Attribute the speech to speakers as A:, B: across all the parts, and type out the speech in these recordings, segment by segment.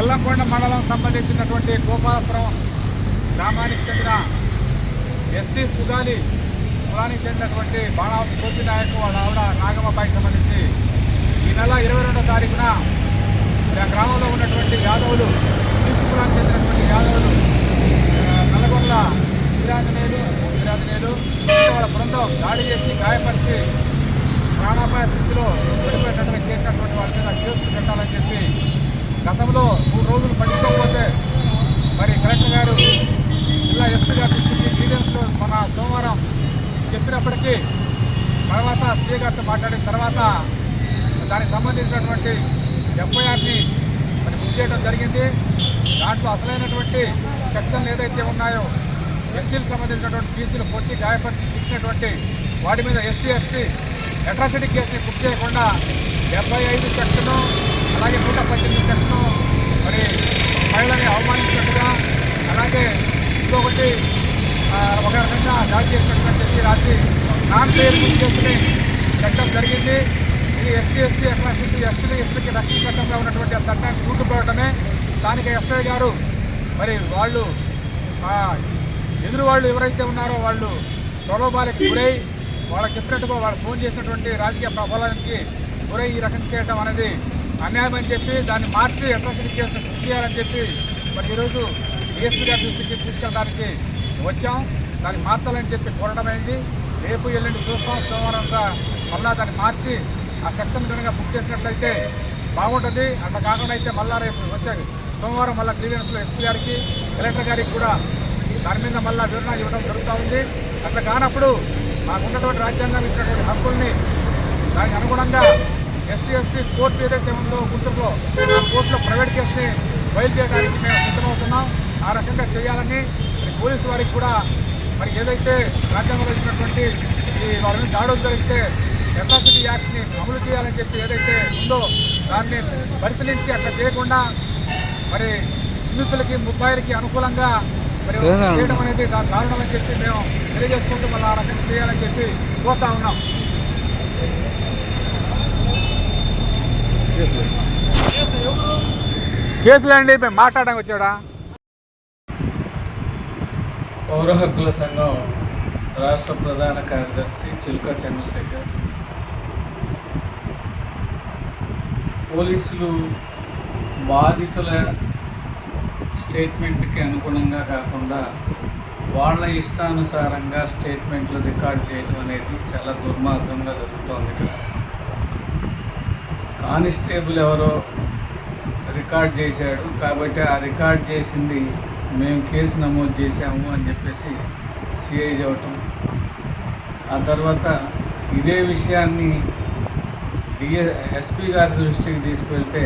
A: కల్లంకొండ మండలం సంబంధించినటువంటి గోపాలపురం గ్రామానికి చెందిన ఎస్టీ సుగాలి కులానికి చెందినటువంటి బాణావతి కోతి నాయకు వాళ్ళ ఆవిడ నాగమ్మబాయికి సంబంధించి ఈ నెల ఇరవై రెండో తారీఖున గ్రామంలో ఉన్నటువంటి యాదవులు ఈస్ట్ కులానికి చెందినటువంటి యాదవులు నల్గొండ నల్లగొండ వీరాంజనేయులు వీరాంజనేయులు వాళ్ళ బృందం దాడి చేసి గాయపరిచి ప్రాణాపాయ స్థితిలో పడిపోయేటట్టుగా చేసినటువంటి వాళ్ళ మీద కేసులు పెట్టాలని చెప్పి గతంలో మూడు రోజులు పట్టుకోకపోతే మరి కలెక్టర్ గారు జిల్లా ఎస్పీ గారు దృష్టికి డీటెయిల్స్లో మన సోమవారం చెప్పినప్పటికీ తర్వాత సీఏ గారితో మాట్లాడిన తర్వాత దానికి సంబంధించినటువంటి ఎఫ్ఐఆర్ని మరి బుక్ చేయడం జరిగింది. దాంట్లో అసలైనటువంటి సెక్షన్లు ఏదైతే ఉన్నాయో ఎస్టీలకు సంబంధించినటువంటి కేసులు కొట్టి గాయపరిచి ఇచ్చినటువంటి వాటి మీద ఎస్సీ ఎస్టీ అట్రాసిటీ కేసుని బుక్ చేయకుండా డెబ్బై ఐదు సెక్షను అలాగే నూట పద్దెనిమిది సెక్షను మరి మహిళని అవమానించినట్టుగా అలాగే ఇంకొకటి ఒక రకంగా దాడి చేసినట్టుగా చెప్పి రాసి నాన్ పేరు చేసుకుని పెట్టడం జరిగింది. ఇది ఎస్సీ ఎస్టీ అట్రాసిటీ ఎస్టీలు ఎస్టీకి రక్షణ చట్టంగా ఉన్నటువంటి ఆ చట్టాన్ని చూటుకోవడమే స్థానిక ఎస్ఐ గారు మరి వాళ్ళు ఎదురు వాళ్ళు ఎవరైతే ఉన్నారో వాళ్ళు ప్రలోభాలకు గురై వాళ్ళకి చెప్పినట్టుగా వాళ్ళు ఫోన్ చేసినటువంటి రాజకీయ ప్రభావానికి గురై ఈ రకం చేయడం అనేది అన్యాయం అని చెప్పి దాన్ని మార్చి అట్రాసిటీ కేసు బుక్ చేయాలని చెప్పి మరి ఈరోజు డిఎస్పీ గారి దృష్టికి తీసుకెళ్ళడానికి వచ్చాం. దాన్ని మార్చాలని చెప్పి కోరడమైంది రేపు ఎల్లుండి చూస్తాం సోమవారం అంతా మళ్ళా దాన్ని మార్చి ఆ సెక్షన్ కనుక బుక్ చేసినట్లయితే బాగుంటుంది. అట్లా కాకుండా అయితే మళ్ళా రేపు వచ్చాయి సోమవారం మళ్ళీ క్లియరెన్స్లో ఎస్పీ గారికి కలెక్టర్ గారికి కూడా దాని మీద మళ్ళీ వివరణ ఇవ్వడం జరుగుతూ ఉంది. అట్లా కానప్పుడు మాకు ఉన్నటువంటి రాజ్యాంగం ఇచ్చినటువంటి హక్కుల్ని దానికి అనుగుణంగా ఎస్సీ ఎస్టీ కోర్టు ఏదైతే ఉందో గుంటూరులో ఆ కోర్టులో ప్రైవేట్ కేసుని ఫైల్ చేయడానికి మేము సిద్ధమవుతున్నాం. ఆ రకంగా చేయాలని మరి పోలీసు వారికి కూడా మరి ఏదైతే రాజ్యాంగంలో ఇచ్చినటువంటి ఈ వారి మీద దాడులు జరిగితే అట్రాసిటీ యాక్ట్ని అమలు చేయాలని చెప్పి ఏదైతే ఉందో దాన్ని పరిశీలించి అట్లా చేయకుండా మరి నిందితులకి ముద్దాయిలకి అనుకూలంగా మరి చేయడం అనేది దారుణం అని చెప్పి మేము తెలియజేసుకుంటూ మళ్ళీ ఆ రకంగా చేయాలని చెప్పి కోరుతా ఉన్నాం. కేసులు. అండి మేము మాట్లాడడానికి వచ్చాడా?
B: పౌర హక్కుల సంఘం రాష్ట్ర ప్రధాన కార్యదర్శి చిలుక చంద్రశేఖర్. పోలీసులు బాధితుల స్టేట్మెంట్కి అనుగుణంగా కాకుండా వాళ్ళ ఇష్టానుసారంగా స్టేట్మెంట్లు రికార్డ్ చేయడం అనేది చాలా దుర్మార్గంగా జరుగుతోంది ఇక్కడ కానిస్టేబుల్ ఎవరో రికార్డ్ చేశాడు కాబట్టి ఆ రికార్డ్ చేసింది మేము కేసు నమోదు చేశాము అని చెప్పేసి సిఐ చెప్పటం. ఆ తర్వాత ఇదే విషయాన్ని డిఎ ఎస్పీ గారి దృష్టికి తీసుకువెళ్తే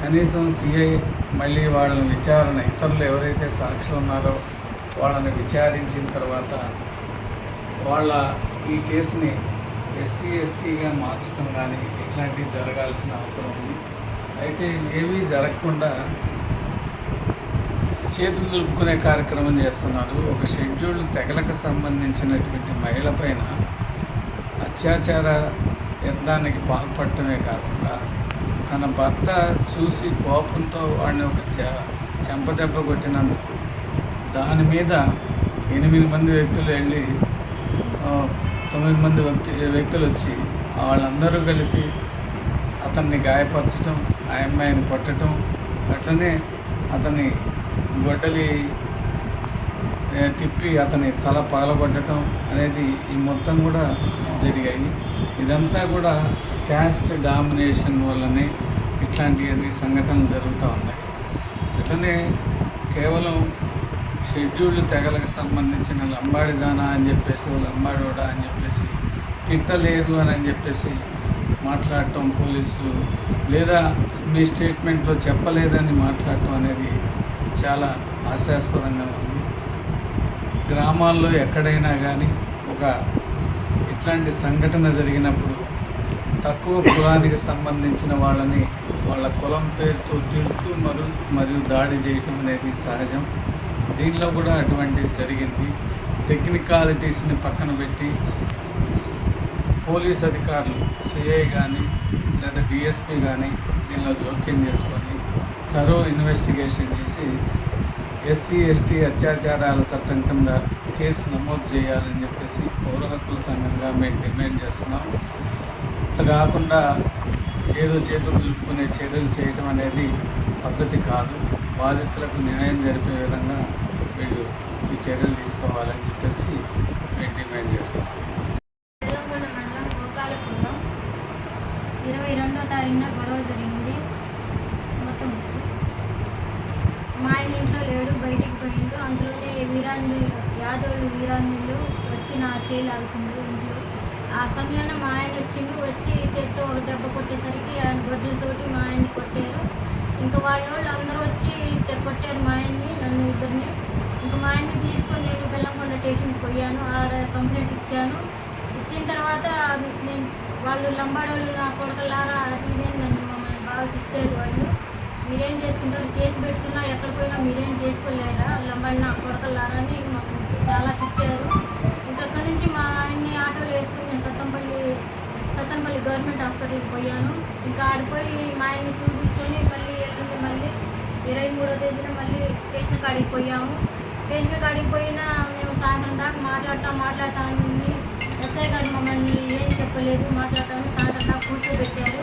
B: కనీసం సిఐ మళ్ళీ వాళ్ళని విచారణ ఇతరులు ఎవరైతే సాక్షులు ఉన్నారో వాళ్ళని విచారించిన తర్వాత వాళ్ళ ఈ కేసుని ఎస్సీ ఎస్టీగా మార్చడం కానీ ఇట్లాంటివి జరగాల్సిన అవసరం ఉంది. అయితే ఏవి జరగకుండా చేతులు దులుపుకునే కార్యక్రమం చేస్తున్నారు. ఒక షెడ్యూల్ తెగలకు సంబంధించినటువంటి మహిళ పైన అత్యాచార యత్నానికి పాల్పడటమే కాకుండా తన భర్త చూసి కోపంతో వాడిని ఒక చె చెంపదెబ్బ కొట్టినందుకు దాని మీద ఎనిమిది మంది వ్యక్తులు వెళ్ళి తొమ్మిది మంది వ్యక్తి వ్యక్తులు వచ్చి వాళ్ళందరూ కలిసి అతన్ని గాయపరచటం ఆ అమ్మాయిని కొట్టడం అట్లనే అతన్ని గొడ్డలి తిప్పి అతని తల పగలగొట్టడం అనేది ఈ మొత్తం కూడా జరిగాయి. ఇదంతా కూడా క్యాస్ట్ డామినేషన్ వల్లనే ఇట్లాంటివన్నీ సంఘటనలు జరుగుతూ ఉన్నాయి. ఇట్లనే కేవలం షెడ్యూల్డ్ తెగలకు సంబంధించిన లంబాడిదానా అని చెప్పేసి లంబాడోడా అని చెప్పేసి తిట్టలేదు అని అని చెప్పేసి మాట్లాడటం పోలీసులు. లేదా మీ స్టేట్మెంట్లో చెప్పలేదని మాట్లాడటం అనేది చాలా హాస్యాస్పదంగా ఉంది. గ్రామాల్లో ఎక్కడైనా కానీ ఒక ఇట్లాంటి సంఘటన జరిగినప్పుడు తక్కువ కులానికి సంబంధించిన వాళ్ళని వాళ్ళ కులం పేరుతో తిడుతూ మరియు మరియు దాడి చేయటం అనేది సహజం. దీనిలో కూడా అటువంటిది జరిగింది. టెక్నికాలిటీస్ని పక్కన పెట్టి పోలీస్ అధికారులు సిఐ కానీ లేదా డిఎస్పీ కానీ దీనిలో జోక్యం చేసుకొని తరో ఇన్వెస్టిగేషన్ చేసి ఎస్సీ ఎస్టీ అత్యాచారాల చట్టం కింద కేసు నమోదు చేయాలని చెప్పేసి పౌర హక్కుల సంఘంగా మేము డిమాండ్ చేస్తున్నాం. అట్లా కాకుండా ఏదో చేతులు నిలుపుకునే చర్యలు చేయటం అనేది పద్ధతి కాదు. బాధితులకు న్యాయం జరిపే విధంగా వీళ్ళు ఈ చర్యలు తీసుకోవాలని చెప్పేసి మేము డిమాండ్ చేస్తున్నాం.
C: ఇరవై రెండో తారీఖున గొడవ జరిగింది. మొత్తం మా ఆయన ఇంట్లో లేడు బయటికి పోయిండు. అందులోనే వీరాంజనులు యాదవులు వీరాంజనులు వచ్చి నా చేయి ఇంట్లో. ఆ సమయంలో మా ఆయన వచ్చిండు వచ్చి చేత్తో ఒక దెబ్బ కొట్టేసరికి ఆయన గొడ్డలతోటి మా ఆయన్ని కొట్టారు. ఇంకా వాళ్ళ వాళ్ళు అందరూ వచ్చి కొట్టారు మా ఆయన్ని నన్ను ఇద్దరిని. ఇంకా మా ఆయన్ని తీసుకొని నేను బెల్లంకొండ స్టేషన్కి పోయాను. ఆడ కంప్లైంట్ ఇచ్చాను. ఇచ్చిన తర్వాత నేను వాళ్ళు లంబాడోళ్ళు నా కొడుకలారా అది అని నన్ను మమ్మల్ని బాగా తిట్టారు వాళ్ళు. మీరేం చేసుకుంటారు? కేసు పెట్టుకున్నా ఎక్కడ పోయినా మీరేం చేసుకోలేదు హాస్పిటల్కి పోయాను. ఇంకా ఆడిపోయి మా ఆయన్ని చూపించుకొని మళ్ళీ ఎల్లుండి మళ్ళీ? ఇరవై మూడో తేదీన మళ్ళీ స్టేషన్ కాడికి పోయాము. స్టేషన్ కాడికి పోయినా మేము సాయంత్రం దాకా మాట్లాడతాం మాట్లాడతామని ఎస్ఐ గారు మమ్మల్ని ఏం చెప్పలేదు మాట్లాడతామని సాయంత్రం దాకా కూర్చోబెట్టారు.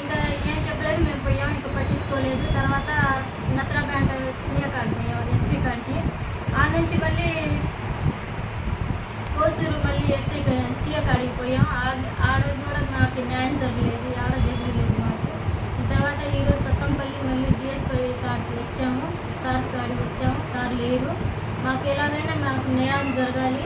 C: ఇంకా ఏం చెప్పలేదు మేము పోయాం ఇంకా పట్టించుకోలేదు. తర్వాత నసరాపేట సీఏ కాడికి పోయాం ఎస్పీ కాడికి ఆడ నుంచి మళ్ళీ కోసూరు మళ్ళీ ఎస్ఐ సీఏ కాడికి పోయాం. ఆడ ఆడ మాకు న్యాయం జరగలేదు ఆడ జరగలేదు మాకు. తర్వాత ఈరోజు సత్తంపల్లి మళ్ళీ డిఎస్పై కాడికి వచ్చాము సార్స్ కాడికి వచ్చాము సార్ లేరు. మాకు ఎలాగైనా మాకు న్యాయం జరగాలి.